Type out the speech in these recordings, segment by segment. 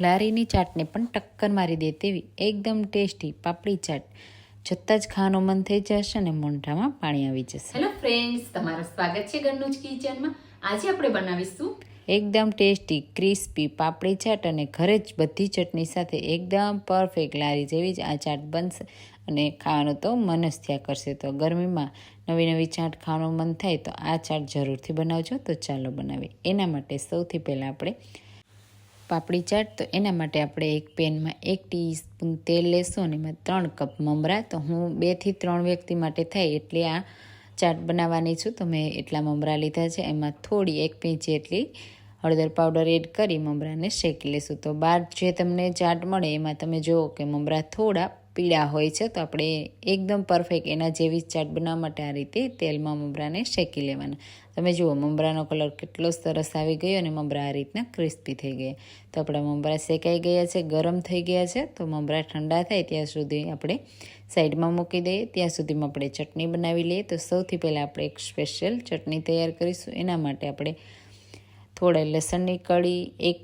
લારીની ચાટને પણ ટક્કર મારી દે તેવી એકદમ ટેસ્ટી પાપડી ચાટ. છતાં જ ખાવાનું મન થઈ જશે અને મોઢામાં પાણી આવી જશે. હેલો ફ્રેન્ડ્સ તમારું સ્વાગત છે ઘરનું જ કિચનમાં. આજે આપણે બનાવીશું એકદમ ટેસ્ટી ક્રિસ્પી પાપડી ચાટ અને ઘરે જ બધી ચટણી સાથે એકદમ પરફેક્ટ લારી જેવી જ આ ચાટ બનશે અને ખાવાનું તો મન જ થયા કરશે. તો ગરમીમાં નવી નવી ચાટ ખાવાનું મન થાય તો આ ચાટ જરૂરથી બનાવજો. તો ચાલો બનાવીએ. એના માટે સૌથી પહેલાં આપણે પાપડી ચાટ, તો એના માટે આપણે એક પેનમાં એક ટીસ્પૂન તેલ લેશું અને એમાં ત્રણ કપ મમરા. તો હું બેથી ત્રણ વ્યક્તિ માટે થાય એટલે આ ચાટ બનાવવાની છું. તો મેં એટલા મમરા લીધા છે. એમાં થોડી એક પીંચી એટલી હળદર પાવડર એડ કરી મમરાને શેકી લેશું. તો બહાર જે તમને ચાટ મળે એમાં તમે જુઓ કે મમરા થોડા પીળા હોય છે, તો આપણે એકદમ પરફેક્ટ એના જેવી ચાટ બનાવવા માટે આ રીતે તેલમાં મમરાને શેકી લેવાના. તમે જુઓ, મમરાનો કલર કેટલો સરસ આવી ગયો અને મમરા આ રીતના ક્રિસ્પી થઈ ગયા. તો આપણા મમરા શેકાઈ ગયા છે, ગરમ થઈ ગયા છે, તો મમરા ઠંડા થાય ત્યાં સુધી આપણે સાઈડમાં મૂકી દઈએ. ત્યાં સુધીમાં આપણે ચટણી બનાવી લઈએ. તો સૌથી પહેલાં આપણે એક સ્પેશિયલ ચટણી તૈયાર કરીશું. એના માટે આપણે થોડા લસણની કળી, એક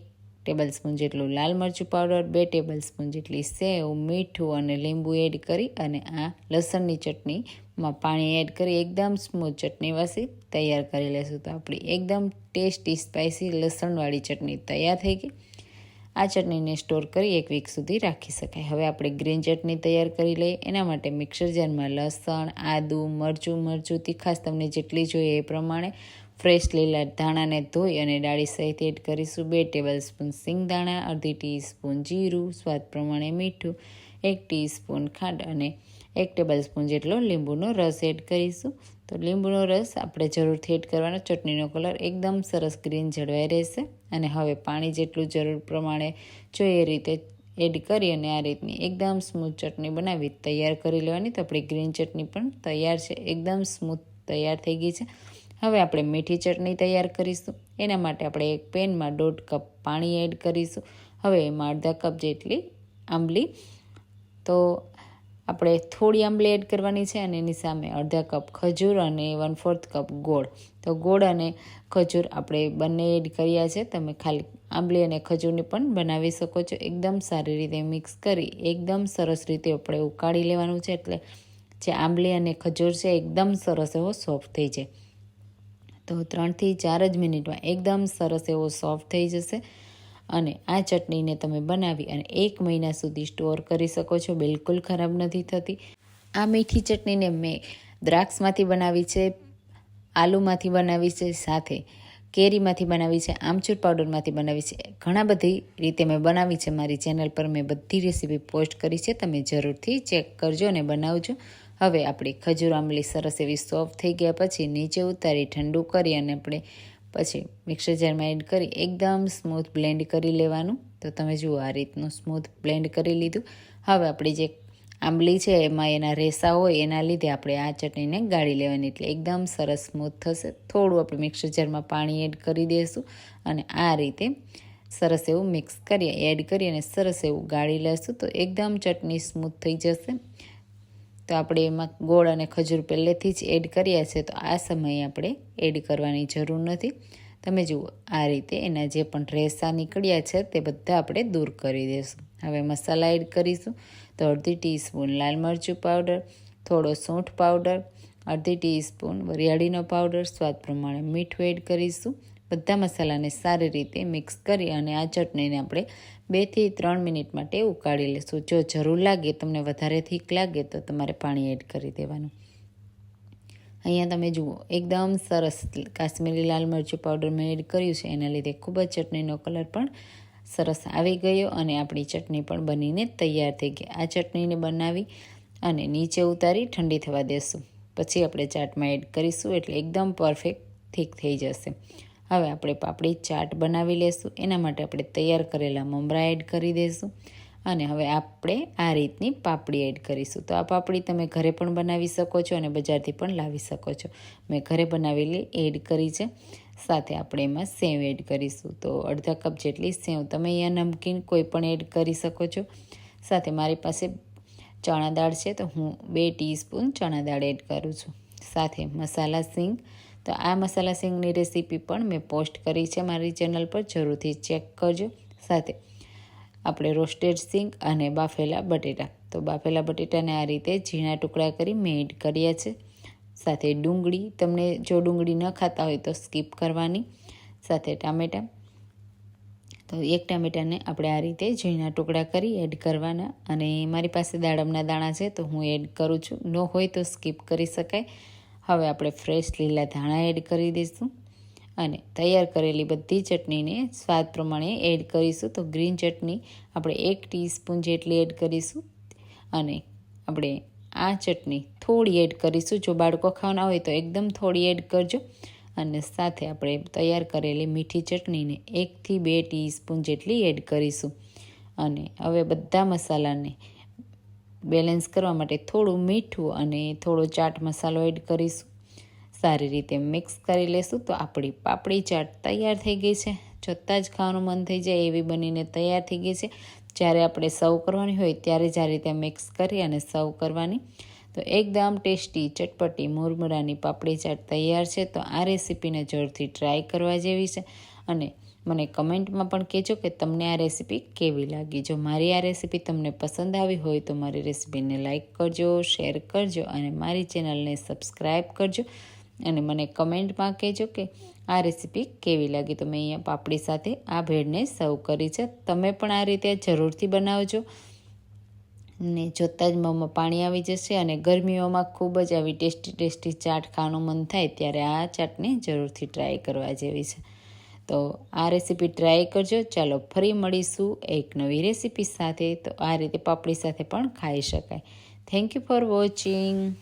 ટેબલ સ્પૂન જેટલું લાલ મરચું પાવડર, બે ટેબલ સ્પૂન જેટલી સેવ, મીઠું અને લીંબુ એડ કરી અને આ લસણની ચટણીમાં પાણી એડ કરી એકદમ સ્મૂથ ચટણી વાસી તૈયાર કરી લેશું. તો આપણી એકદમ ટેસ્ટી સ્પાઇસી લસણવાળી ચટણી તૈયાર થઈ ગઈ. આ ચટણીને સ્ટોર કરી એક વીક સુધી રાખી શકાય. હવે આપણે ગ્રીન ચટણી તૈયાર કરી લઈએ. એના માટે મિક્સર જારમાં લસણ, આદું, મરચું મરચું તીખાશ તમને જેટલી જોઈએ એ પ્રમાણે ફ્રેશ લીલા ધાણાને ધોઈ અને ડાળી સહિત એડ કરીશું. બે ટેબલ સ્પૂન સિંગદાણા અડધી ટીસ્પૂન જીરું, સ્વાદ પ્રમાણે મીઠું, એક ટીસ્પૂન ખાંડ અને એક ટેબલ સ્પૂન જેટલો લીંબુનો રસ એડ કરીશું. તો લીંબુનો રસ આપણે જરૂરથી એડ કરવાનો. ચટણીનો કલર એકદમ સરસ ગ્રીન જળવાઈ રહેશે અને હવે પાણી જેટલું જરૂર પ્રમાણે જોઈએ રીતે એડ કરી અને આ રીતની એકદમ સ્મૂથ ચટણી બનાવી તૈયાર કરી લેવાની. તો આપણી ગ્રીન ચટણી પણ તૈયાર છે. એકદમ સ્મૂથ તૈયાર થઈ ગઈ છે. હવે આપણે મીઠી ચટણી તૈયાર કરીશું. એના માટે આપણે એક પેનમાં દોઢ કપ પાણી એડ કરીશું. હવે એમાં અડધા કપ જેટલી આંબલી. તો આપણે થોડી આંબલી એડ કરવાની છે અને એની સામે અડધા કપ ખજૂર અને વન ફોર્થ કપ ગોળ. તો ગોળ અને ખજૂર આપણે બંને એડ કર્યા છે. તમે ખાલી આંબલી અને ખજૂરની પણ બનાવી શકો છો. એકદમ સારી રીતે મિક્સ કરી એકદમ સરસ રીતે આપણે ઉકાળી લેવાનું છે. એટલે જે આંબલી અને ખજૂર છે, એકદમ સરસ એવો સોફ્ટ થઈ જાય. તો ત્રણથી ચાર જ મિનિટમાં એકદમ સરસ એવો સોફ્ટ થઈ જશે. અને આ ચટણીને તમે બનાવી અને એક મહિના સુધી સ્ટોર કરી શકો છો. બિલકુલ ખરાબ નથી થતી. આ મીઠી ચટણીને મેં દ્રાક્ષમાંથી બનાવી છે, આલુમાંથી બનાવી છે, સાથે કેરીમાંથી બનાવી છે, આમચૂર પાવડરમાંથી બનાવી છે. ઘણા બધી રીતે મેં બનાવી છે. મારી ચેનલ પર મેં બધી રેસીપી પોસ્ટ કરી છે. તમે જરૂરથી ચેક કરજો અને બનાવજો. હવે આપણી ખજૂર આંબલી સરસ એવી સોફ્ટ થઈ ગયા પછી નીચે ઉતારી ઠંડુ કરી અને આપણે પછી મિક્સર જારમાં એડ કરી એકદમ સ્મૂથ બ્લેન્ડ કરી લેવાનું. તો તમે જુઓ આ રીતનું સ્મૂથ બ્લેન્ડ કરી લીધું. હવે આપણી જે આંબલી છે એમાં એના રેસા હોય એના લીધે આપણે આ ચટણીને ગાળી લેવાની. એટલે એકદમ સરસ સ્મૂથ થશે. થોડું આપણે મિક્સર જારમાં પાણી એડ કરી દઈશું અને આ રીતે સરસ એવું મિક્સ કરીએ એડ કરી અને સરસ એવું ગાળી લેશું. તો એકદમ ચટણી સ્મૂથ થઈ જશે. તો આપણે એમાં ગોળ અને ખજૂર પહેલેથી જ એડ કર્યા છે, તો આ સમયે આપણે એડ કરવાની જરૂર નથી. તમે જુઓ, આ રીતે એના જે પણ રેસા નીકળ્યા છે, તે બધા આપણે દૂર કરી દઈશું હવે મસાલા એડ કરીશું, તો અડધી ટીસ્પૂન લાલ મરચું પાવડર થોડો સૂંઠ પાવડર અડધી ટીસ્પૂન વરિયાળીનો પાવડર સ્વાદ પ્રમાણે મીઠું એડ કરીશું. બધા મસાલાને સારી રીતે મિક્સ કરી અને આ ચટણીને આપણે બેથી ત્રણ મિનિટ માટે ઉકાળી લેશું. જો જરૂર લાગે, તમને વધારે થીક લાગે, તો તમારે પાણી એડ કરી દેવાનું. અહીંયા તમે જુઓ, એકદમ સરસ કાશ્મીરી લાલ મરચું પાવડર મેં એડ કર્યું છે. એના લીધે ખૂબ જ ચટણીનો કલર પણ સરસ આવી ગયો અને આપણી ચટણી પણ બનીને તૈયાર થઈ ગઈ. આ ચટણીને બનાવી અને નીચે ઉતારી ઠંડી થવા દેશું. પછી આપણે ચાટમાં એડ કરીશું એટલે એકદમ પરફેક્ટ થીક થઈ જશે. હવે આપણે પાપડી ચાટ બનાવી લેશું. એના માટે આપણે તૈયાર કરેલા મમરા એડ કરી દઈશું અને હવે આપણે આ રીતની પાપડી એડ કરીશું. તો આ પાપડી તમે ઘરે પણ બનાવી શકો છો અને બજારથી પણ લાવી શકો છો. મેં ઘરે બનાવેલી એડ કરી છે. સાથે આપણે એમાં સેવ એડ કરીશું. તો અડધા કપ જેટલી સેવ તમે અહીંયા નમકીન કોઈ પણ એડ કરી શકો છો. સાથે મારી પાસે ચણા દાળ છે, તો હું બે ટીસ્પૂન ચણા દાળ એડ કરું છું. સાથે મસાલા સિંગ તો આ મસાલા સિંગની રેસીપી પણ મેં પોસ્ટ કરી છે મારી ચેનલ પર, જરૂરથી ચેક કરજો. સાથે આપણે રોસ્ટેડ સિંગ અને બાફેલા બટેટા. તો બાફેલા બટેટાને આ રીતે ઝીણા ટુકડા કરી મેં એડ કર્યા છે. સાથે ડુંગળી, તમને જો ડુંગળી ન ખાતા હોય તો સ્કીપ કરવાની. સાથે ટામેટાં. તો એક ટામેટાને આપણે આ રીતે ઝીણા ટુકડા કરી એડ કરવાના. અને મારી પાસે દાડમના દાણા છે તો હું એડ કરું છું. ન હોય તો સ્કીપ કરી શકાય. હવે આપણે ફ્રેશ લીલા ધાણા એડ કરી દઈશું અને તૈયાર કરેલી બધી ચટણીને સ્વાદ પ્રમાણે એડ કરીશું. તો ગ્રીન ચટણી આપણે એક ટીસ્પૂન જેટલી એડ કરીશું અને આપણે આ ચટણી થોડી એડ કરીશું. જો બાળકો ખાવાના હોય તો એકદમ થોડી એડ કરજો અને સાથે આપણે તૈયાર કરેલી મીઠી ચટણીને એકથી બે ટીસ્પૂન જેટલી એડ કરીશું. અને હવે બધા મસાલાને બેલેન્સ કરવા માટે થોડું મીઠું અને થોડો ચાટ મસાલો એડ કરીશું. સારી રીતે મિક્સ કરી લેશું તો આપણી પાપડી ચાટ તૈયાર થઈ ગઈ છે. જોતાં જ ખાવાનું મન થઈ જાય એવી બનીને તૈયાર થઈ ગઈ છે. જ્યારે આપણે સર્વ કરવાની હોય ત્યારે જ આ રીતે મિક્સ કરી અને સર્વ કરવાની. તો એકદમ ટેસ્ટી, ચટપટી, મુરમુરાની પાપડી ચાટ તૈયાર છે. તો આ રેસીપીને જોરથી ટ્રાય કરવા જેવી છે. અને મને કમેન્ટમાં પણ કહેજો કે તમને આ રેસીપી કેવી લાગી. જો મારી આ રેસીપી તમને પસંદ આવી હોય તો મારી રેસીપીને લાઇક કરજો, શેર કરજો અને મારી ચેનલને સબસ્ક્રાઈબ કરજો અને મને કમેન્ટમાં કહેજો કે આ રેસીપી કેવી લાગી. તો મેં અહીંયા પાપડી સાથે આ ભેળને સર્વ કરી છે. તમે પણ આ રીતે જરૂરથી બનાવજો. ને જોતાં જ મોંમાં પાણી આવી જશે અને ગરમીઓમાં ખૂબ જ આવી ટેસ્ટી ટેસ્ટી ચાટ ખાવાનું મન થાય ત્યારે આ ચાટને જરૂરથી ટ્રાય કરવા જેવી છે. તો આ રેસીપી ટ્રાય કરજો. ચાલો ફરી મળીશું એક નવી રેસીપી સાથે. તો આ રીતે પાપડી સાથે પણ ખાઈ શકાય. Thank you for watching